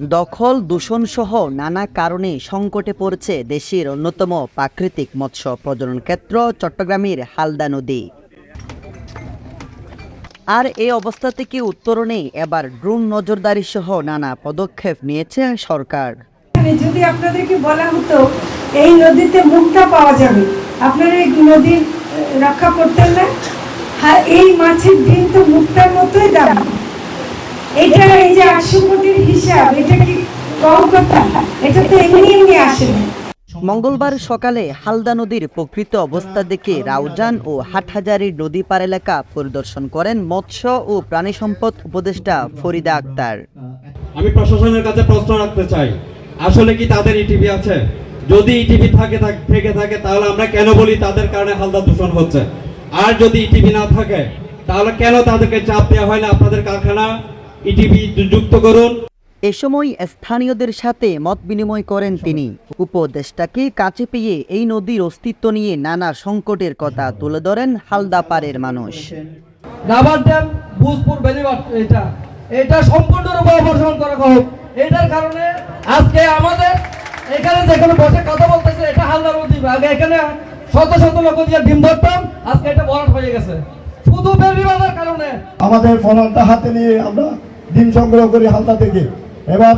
দখল, দূষণসহ নানা কারণে সংকটে পড়ছে দেশের অন্যতম প্রাকৃতিক মৎস্য প্রজনন ক্ষেত্র চট্টগ্রামের হালদা নদী। আর এই অবস্থা থেকে উত্তরণে এবার ড্রোন নজরদারি সহ নানা পদক্ষেপ নিয়েছে সরকার। মানে যদি আপনাদেরকে বলা হতো, এই নদীতে মুক্তা পাওয়া যাবে, আপনারা এই নদীর রক্ষা করতেন না? হ্যাঁ এই মাছের ডিম তো মুক্তার মতোই দাম। এটা এই যে আটশো মঙ্গলবার সকালে হালদা নদীর প্রকৃত অবস্থা দেখে রাউজান ও হাটহাজারির নদী পার এলাকা পরিদর্শন করেন মৎস্য ও প্রাণী সম্পদ উপদেষ্টা ফরিদা আক্তার। আমি প্রশাসনের কাছে প্রশ্ন রাখতে চাই। আসলে কি তাদের ইটিভি আছে? যদি ইটিভি থাকে, থেকে, থাকে তাহলে আমরা কেন বলি তাদের কারণে হালদা দূষণ হচ্ছে? আর যদি ইটিভি না থাকে, তাহলে কেন তাদেরকে চাপ দেওয়া হয় না? আপনাদের কারখানা ইটিভি যুক্ত করুন। এ সময় স্থানীয়দের সাথে মত বিনিময় করেন তিনি। উপদেষ্টাকে কাছে পেয়ে এই নদীর অস্তিত্ব নিয়ে নানা সংকটের কথা তুলে ধরেন হালদা পাড়ের মানুষ। রাবার ড্যাম ভূজপুর বেলিবাদ এটা। এটা সম্পূর্ণরূপে অপসারণ করা হোক। এটার কারণে আজকে আমাদের এখানে যেখানে বসে কথা বলতেছে এটা হালদার নদী আগে এখানে শত শত লোক দিয়ে ডিম ধরতাম আজকে এটা বরাট হয়ে গেছে। শুধু কারণে। আমাদের ফলনটা হাতে নিয়ে আমরা ডিম সংগ্রহ করি হালদা থেকে। এবার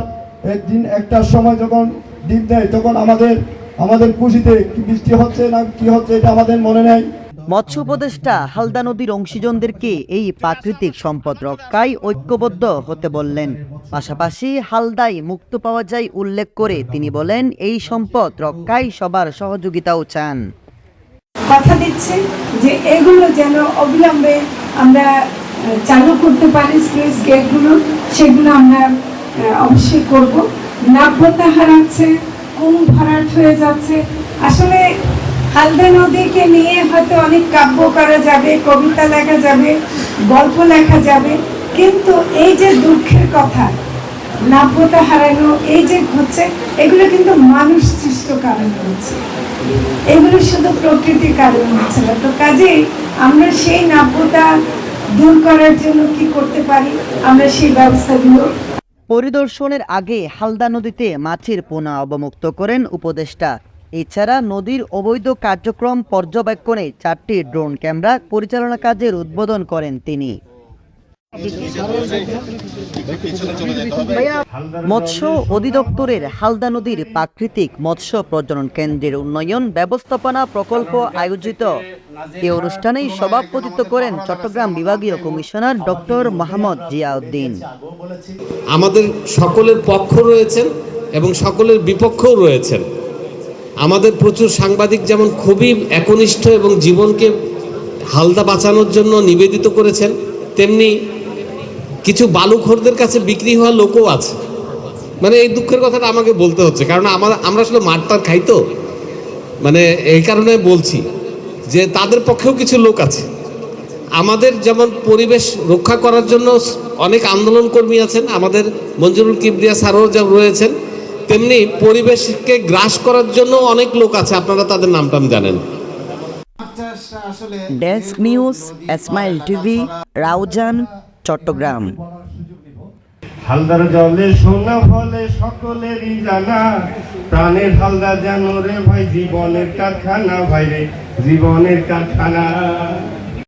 একদিন একটার সময় যখন ডিম দেয় তখন আমাদের আমাদের খুশিতে কি বৃষ্টি হচ্ছে না কি হচ্ছে এটা আমাদের মনে নেই। মৎস্য উপদেষ্টা হালদা নদীর অংশীজনদেরকে এই প্রাকৃতিক সম্পদ রক্ষায় ঐক্যবদ্ধ হতে বললেন। পাশাপাশি হালদায় মুক্ত পাওয়া যায় উল্লেখ করে তিনি বলেন এই সম্পদ রক্ষায় সবার সহযোগিতাও চান। কথা দিচ্ছে যে এগুলো যেন অবিলম্বে আমরা চালু করতে পারি স্লুইস গেটগুলো সেগুলো আমরা অবশ্যই করব। নাব্যতা হারাচ্ছে কুম ভরাট হয়ে যাচ্ছে। আসলে হালদা নদীকে নিয়ে হয়তো অনেক কাব্য করা যাবে, কবিতা লেখা যাবে, গল্প লেখা যাবে। কিন্তু এই যে দুঃখের কথা নাব্যতা হারানো এই যে হচ্ছে এগুলো কিন্তু মানুষ সৃষ্ট কারণে হচ্ছে। এগুলো শুধু প্রকৃতির কারণে হচ্ছে না। তো কাজেই আমরা সেই নাব্যতা দূর করার জন্য কি করতে পারি? আমরা সেই ব্যবস্থাগুলো পরিদর্শনের আগে হালদা নদীতে মাছের পোনা অবমুক্ত করেন উপদেষ্টা। এছাড়া নদীর অবৈধ কার্যক্রম পর্যবেক্ষণে চারটি ড্রোন ক্যামেরা পরিচালনা কাজের উদ্বোধন করেন তিনি। মৎস্য অধিদপ্তরের হালদা নদীর প্রাকৃতিক মৎস্য প্রজনন কেন্দ্রের উন্নয়ন ব্যবস্থাপনা প্রকল্প আয়োজিত। এ অনুষ্ঠানেই সভাপতিত্ব করেন চট্টগ্রাম বিভাগীয় কমিশনার ডক্টর মোহাম্মদ জিয়াউদ্দিন। আমাদের সকলের পক্ষ রয়েছেন এবং সকলের বিপক্ষও রয়েছেন। আমাদের প্রচুর সাংবাদিক যেমন খুবই একনিষ্ঠ এবং জীবনকে হালদা বাঁচানোর জন্য নিবেদিত করেছেন তেমনি কিছু বালুখোরদের কাছে বিক্রি হওয়া লোকও আছে। মানে এই দুঃখের কথাটা আমাকে বলতে হচ্ছে, কারণ আমার, আমরা আসলে মাঠটার খাই তো। মানে এই কারণে বলছি যে তাদের পক্ষেও কিছু লোক আছে। আমাদের যেমন পরিবেশ রক্ষা করার জন্য অনেক আন্দোলন কর্মী আছেন, আমাদের মঞ্জুরুল কিবরিয়া স্যারও যা রয়েছেন, তেমনি পরিবেশকে গ্রাস করার জন্য অনেক লোক আছে, আপনারা তাদের নাম টাম জানেন। Desk news Smile TV Raozan Chattogram Haldar জলে সোনা ফলে সকলেরই জানা প্রাণের হালদা জানো রে ভাই জীবনের কারখানা ভাই রে জীবনের কারখানা।